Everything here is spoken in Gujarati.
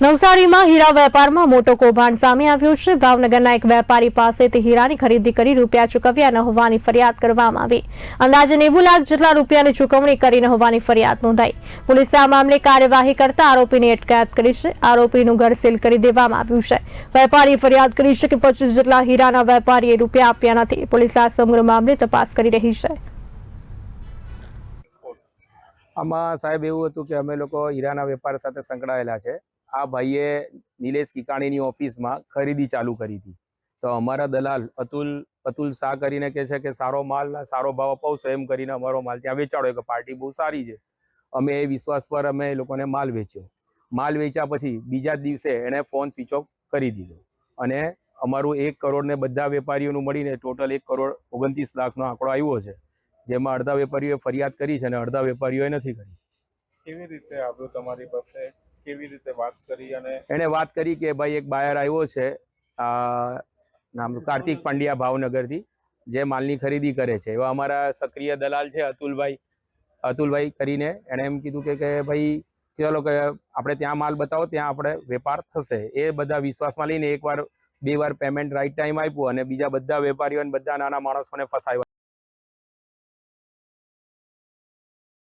નવસારીમાં હીરા વેપારમાં મોટો કૌભાંડ સામે આવ્યો છે. ભાવનગરના એક વેપારી પાસેથી હીરાની ખરીદી કરી રૂપિયા ચૂકવ્યા ન હોવાની ફરિયાદ કરવામાં આવી. અંદાજે નેવું લાખ જેટલા રૂપિયાની ચૂકવણી કરી ન હોવાની ફરિયાદ નોંધાઈ. પોલીસે આ મામલે કાર્યવાહી કરતા આરોપીની અટકાયત કરી છે. આરોપીનું ઘર સીલ કરી દેવામાં આવ્યું છે. વેપારીએ ફરિયાદ કરી છે કે પચીસ જેટલા હીરાના વેપારીએ રૂપિયા આપ્યા નથી. પોલીસ આ સમગ્ર મામલે તપાસ કરી રહી છે. આમાં સાહેબ એવું હતું કે અમે લોકો હીરાના વેપાર સાથે સંકળાયેલા છે. આ ભાઈએ નિલેશ કિકાણીની ઓફિસમાં ખરીદી ચાલુ કરી હતી. તો અમારા દલાલ અતુલ અતુલ શાહ કરીને કે છે કે સારો માલ સારો ભાવ અપાવશો એમ કરીને અમારો માલ ત્યાં વેચાડો કે પાર્ટી બહુ સારી છે. અમે એ વિશ્વાસ પર અમે એ લોકોને માલ વેચ્યો. માલ વેચ્યા પછી બીજા જ દિવસે એણે ફોન સ્વિચ ઓફ કરી દીધો. અને અમારું એક કરોડને બધા વેપારીઓનું મળીને ટોટલ એક કરોડ ઓગણત્રીસ લાખનો આંકડો આવ્યો છે. જેમાં અડધા વેપારીઓએ ફરિયાદ કરી છે અને અડધા વેપારીઓએ નથી કરી. કેવી રીતે આવ્યો તમારી પાસે કેવી રીતે વાત કરી અને એણે વાત કરી કે ભાઈ એક બાયર આવ્યો છે નામ કાર્તિક પાંડ્યા ભાવનગરથી જે માલની ખરીદી કરે છે. એવા અમારા સક્રિય દલાલ છે અતુલભાઈ અતુલભાઈ કરીને એણે એમ કીધું કે કે ભાઈ ચલો કે આપણે ત્યાં માલ બતાવો ત્યાં આપણે વેપાર થશે. એ બધા વિશ્વાસમાં લઈને એકવાર બે વાર પેમેન્ટ રાઈટ ટાઈમ આપ્યું અને બીજા બધા વેપારીઓને બધા નાના માણસોને ફસાવ્યા